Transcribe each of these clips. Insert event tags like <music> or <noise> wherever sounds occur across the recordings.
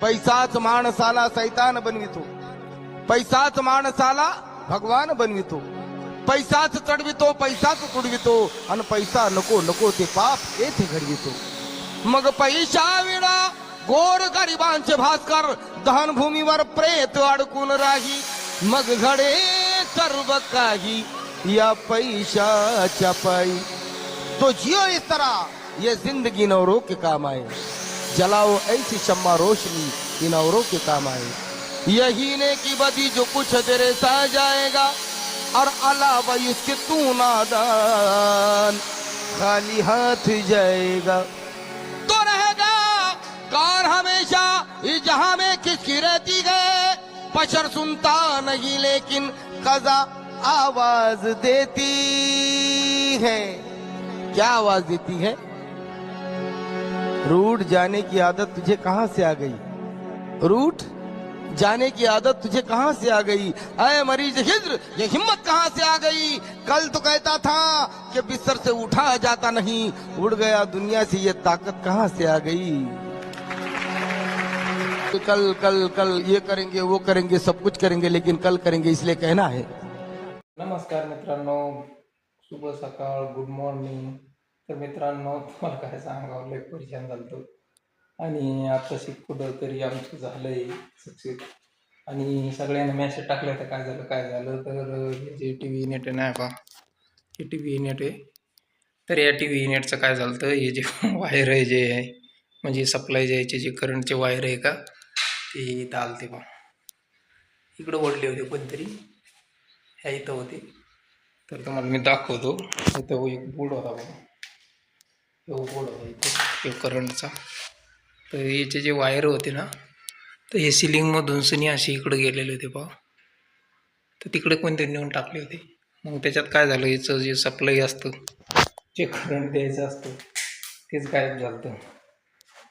पैसाच माणसाला सैतान बनवितो. पैसाच माणसाला भगवान बनवितो. पैसाच चढवितो पैसाच तुडवितो आणि पैसा नको नको ते पाप येथे घडवितो. मग पैसा विणा गोर गरिबांचे भास्कर दहनभूमीवर प्रेत अडकून राही. मग घडे सर्व काही या पैशाच्या पायी. तो जियो इस तरह ये जिंदगी नौरों के काम आए जलाओ ऐसी शम्मा रोशनी इन औरों के काम आए। यही ने की बदी जो कुछ तेरे सा जाएगा, और अलावा इसके तू नादान खाली हाथ जाएगा। तो रहेगा, कार हमेशा इस जहाँ में किसकी रहती है पशर सुनता नहीं लेकिन कजा आवाज़ देती है। क्या आवाज़ देती है? रूट जाने की आदत तुझे कहाँ से आ गई? रूट जाने की आदत तुझे कहाँ से आ गई? अय मरीज़ हिज्र ये हिम्मत कहाँ से आ गई? कल तो कहता था कि बिस्तर से उठा जाता नहीं, उड़ गया दुनिया से, ये ताकत कहाँ से आ गई? कल कल कल ये करेंगे, वो करेंगे, सब कुछ करेंगे, लेकिन कल करेंगे, इसलिए कहना है। नमस्कार मित्रांनो शुभ सकाळ, गुड मॉर्निंग। तर मित्रांनो तुम्हाला काय सांगावं? लय परेशान झालतो आणि आता शिक कुठं तरी आमचं झालंय सक्सेस आणि सगळ्यांना मेसेज टाकले तर काय झालं? काय झालं? तर हे जे टी व्ही नेट नाही बा हे टी व्ही नेट आहे. तर या टी व्ही नेटचं काय झालं तर हे जे <laughs> वायर आहे जे आहे म्हणजे सप्लाय द्यायचे जे करंटचे वायर आहे का ते इथं आलते बा. इकडं ओढले होते कोणतरी. ह्या इथं होते. तर तुम्हाला मी दाखवतो. इथं एक बोर्ड होता बघा हो बोर्ड होता हे करंटचा. तर याचे जे वायर होते ना तर हे सिलिंगमधून सनी असे इकडं गेलेले होते पहा तर तिकडे कोणतरी नेऊन टाकले होते. मग त्याच्यात काय झालं याचं जे सप्लाय असतं जे करंट द्यायचं असतं तेच गायब झालं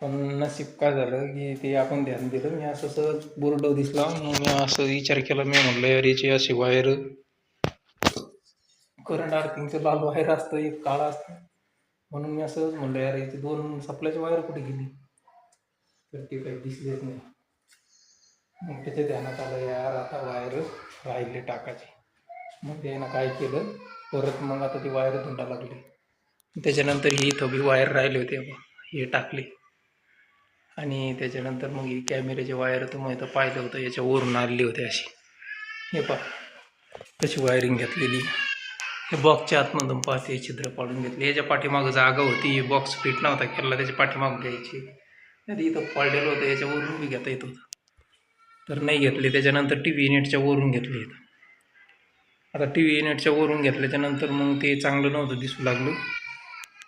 पण नशीब काय झालं की ते आपण ध्यान दिलं. मी असं सहज बोर्ड दिसला. मग मी असं विचार केला. मी म्हणलं यार याचे असे वायर करंट आर्थिंगचं लाल वायर असतं एक काळा असतं. म्हणून मी असंच म्हणलं यार इथे दोन सप्लायची वायर कुठे गेली? तर ते काही दिसलेच नाही. मग त्याच्या ध्यानात आलं यार आता वायर राहिले टाकायची. मग त्यानं काय केलं परत मग आता ती वायर धुंडा लागली. त्याच्यानंतर ही इथं बी वायर राहिले होते हे टाकले. आणि त्याच्यानंतर मग ही कॅमेऱ्याचे वायर तुम्ही इथं पाहिलं होतं याच्यावरून आलेली होती अशी. हे पा तशी वायरिंग घेतलेली. हे बॉक्सच्या आतमधून पाहते छिद्र पाडून घेतले. याच्या पाठीमागं जागा होती. बॉक्स फिट नव्हता केला त्याच्या पाठीमागं घ्यायची. नाही इथं पडलेलं होतं. याच्यावरून बी घेता येत होतं. तर नाही घेतले. त्याच्यानंतर टी व्ही युनिटच्या वरून घेतले इथं. आता टी व्ही युनिटच्या वरून घेतल्याच्यानंतर मग ते चांगलं नव्हतं दिसू लागलं.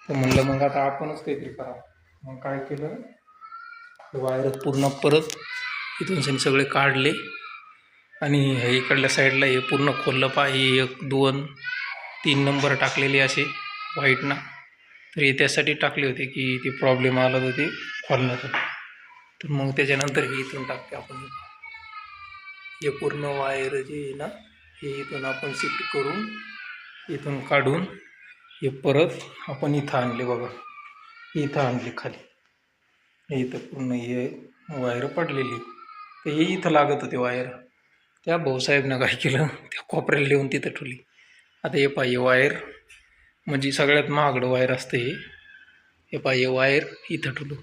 तर म्हणलं मग आता आपणच काहीतरी करावं. मग काय केलं? वायर पूर्ण परत इथून सगळे काढले. आणि इकडल्या साईडला हे पूर्ण खोललं पा. एक दोन तीन नंबर टाकलेले असे व्हाईटना तर हे त्यासाठी टाकले होते की ते प्रॉब्लेम आला तर ते खोलण्यासाठी तर मग त्याच्यानंतर हे इथून टाकते आपण. हे पूर्ण वायर जे आहे ना हे इथून आपण शिफ्ट करून इथून काढून हे परत आपण इथं आणले बघा. इथं आणले खाली. इथं पूर्ण हे वायर पडलेली. तर हे इथं लागत होते वायर त्या भाऊसाहेबनं काय केलं? त्या कोपऱ्याला लिहून तिथं ठेवली. आता हे पाहिजे वायर म्हणजे सगळ्यात महागडं वायर असतं हे. हे पाहिजे वायर इथं ठेवलं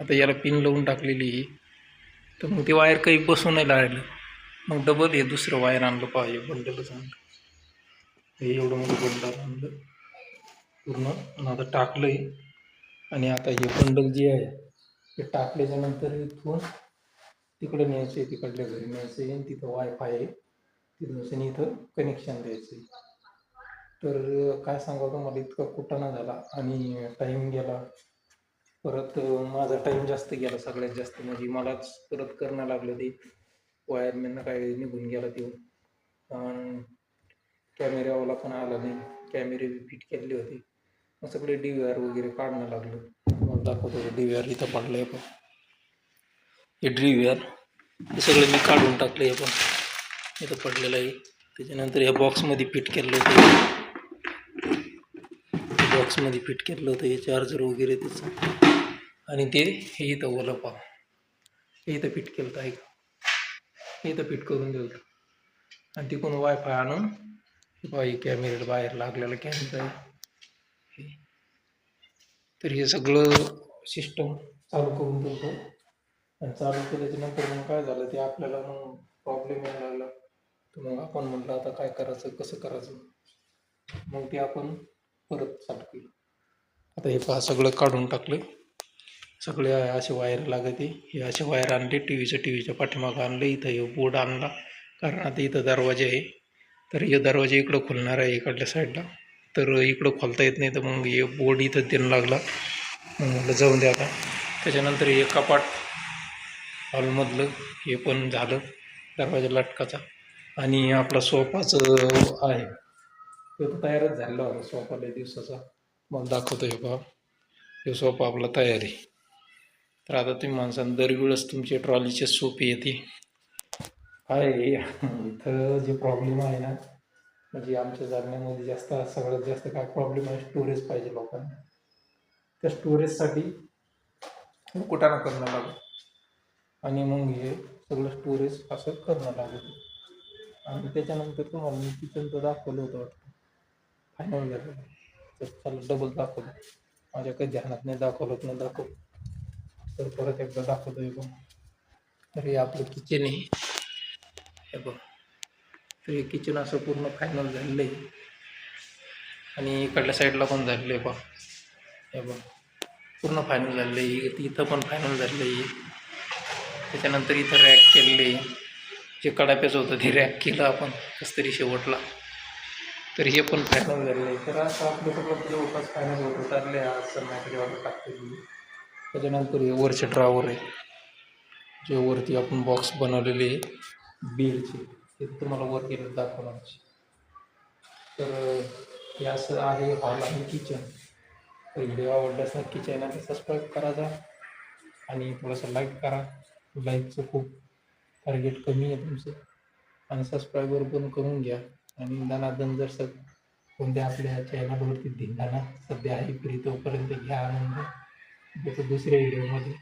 आता याला पिन लावून टाकलेली ही तर मग ते वायर काही बसून नाही लागलं मग डबल हे दुसरं वायर आणलं पाहिजे. बंडलच आणलं. हे एवढं मोठं बंडल आणलं. पूर्ण आणि आता टाकलं आहे आणि आता हे बंडल जे आहे ते टाकल्याच्या नंतर इथून तिकडे न्यायचं आहे तिकडल्या घरी न्यायचं आहे आणि तिथं वायफाय आहे. तिथून इथं कनेक्शन द्यायचं आहे तर काय सांगावं तुम्हाला इतका कुटाणा झाला आणि टाईम गेला. परत माझा टाईम जास्त गेला सगळ्यात जास्त. म्हणजे मलाच परत करणं लागलं ते. वायरमॅननं काय निघून गेला ते. कॅमेऱ्यावाला पण आला नाही. कॅमेरे बी फिट केले होते. मग सगळे डी व्ही आर वगैरे काढणं लागलं. मग दाखवतो डी व्ही आर इथं पडलं आहे पण. हे डी व्ही आर हे सगळं मी काढून टाकलं आहे पण. इथं पडलेलं आहे. त्याच्यानंतर या बॉक्समध्ये फिट केलं होतं. बॉक्समध्ये फिट केलं होतं हे चार्जर वगैरे त्याचं. आणि ते हे इथं ओलं पाव हे इथं फिट केलं आहे हे इथं फिट करून दिलं आणि तिकडून वायफाय आणून बाई कॅमेऱ्याला बाहेर लागलेला कॅमेरा आहे. तर हे सगळं सिस्टम चालू करून दिलं आणि चालू केल्याच्यानंतर मग काय झालं ते आपल्याला मग प्रॉब्लेम यायला लागला. तर मग आपण म्हटलं आता काय करायचं कसं करायचं? मग ते आपण परत चालू आता हे पहा सगळं काढून टाकलं सगळे असे वायर लागते. हे असे वायर आणले टी व्हीचं टी व्हीच्या पाठीमागं आणलं इथं हे बोर्ड आणला. कारण आता इथं दरवाजे आहे. तर हे दरवाजा इकडं खोलणार आहे इकडल्या साईडला. तर इकडं खोलता येत नाही तर मग हे बोर्ड इथं देणं लागला. मग म्हटलं जाऊन द्या आता. त्याच्यानंतर हे कपाट हॉलमधलं हे पण झालं दरवाजा लटकाचा आणि आपला सोफाचं आहे. तो तर तयारच झालेला होता. सोफा लय दिवसाचा. मग दाखवतो हे बाब हे सोफा आपला तयार. आहे तर आता तुम्ही माणसानं दरवेळेस तुमचे ट्रॉलीचे सोपे येते. काय आहे, इथं जे प्रॉब्लेम आहे ना म्हणजे आमच्या जागण्यामध्ये जास्त सगळ्यात जास्त काय प्रॉब्लेम आहे स्टोरेज पाहिजे लोकांना. त्या स्टोरेजसाठी कुठाना करणं लागेल आणि मग हे सगळं स्टोरेज असं करणं लागतं. आणि त्याच्यानंतर तुम्हाला मी किचनचं दाखवलं होतं वाटतं. फायनल झालं तर चला डबल दाखवलं माझ्या काही ध्यानात नाही दाखवलं नाही दाखव तर परत एकदा दाखवतो हे बघ. तर हे आपलं किचन आहे. हे बघ. तर हे किचन असं पूर्ण फायनल झालेलं आहे. आणि इकडल्या साईडला पण झालेलं आहे बघ. हे बघ. पूर्ण फायनल झालेलं आहे. इथं पण फायनल झालेलं आहे. त्याच्यानंतर इथं रॅक केलेलं आहे. जे कडाप्याचं होतं ते रॅक केलं आपण. कसं तरी शेवटला. तर हे पण फायनल झालेलं आहे तर असं आपलं सगळं म्हणजे जवळपास फायनल होत चालले आज संध्याकाळी ऑर्डर टाकते त्याच्यानंतर हे वरचे ड्रावर आहे. जे वरती आपण बॉक्स बनवलेले आहे. बीडचे ते तुम्हाला वर केलं दाखवणार तर हे असं आहे हॉल आणि किचन तर व्हिडिओ आवडल्यास नक्की चॅनलला सबस्क्राईब जा. आणि थोडंसं लाईक करा. लाईकचं खूप टार्गेट कमी आहे तुमचं. आणि सबस्क्रायबर पण करून घ्या. आणि दनादन जर सग कोणत्या आपल्या चॅनलवरती धिंगाणा सध्या आहे फ्री तोपर्यंत घ्या आनंद. दुसऱ्या व्हिडिओमध्ये.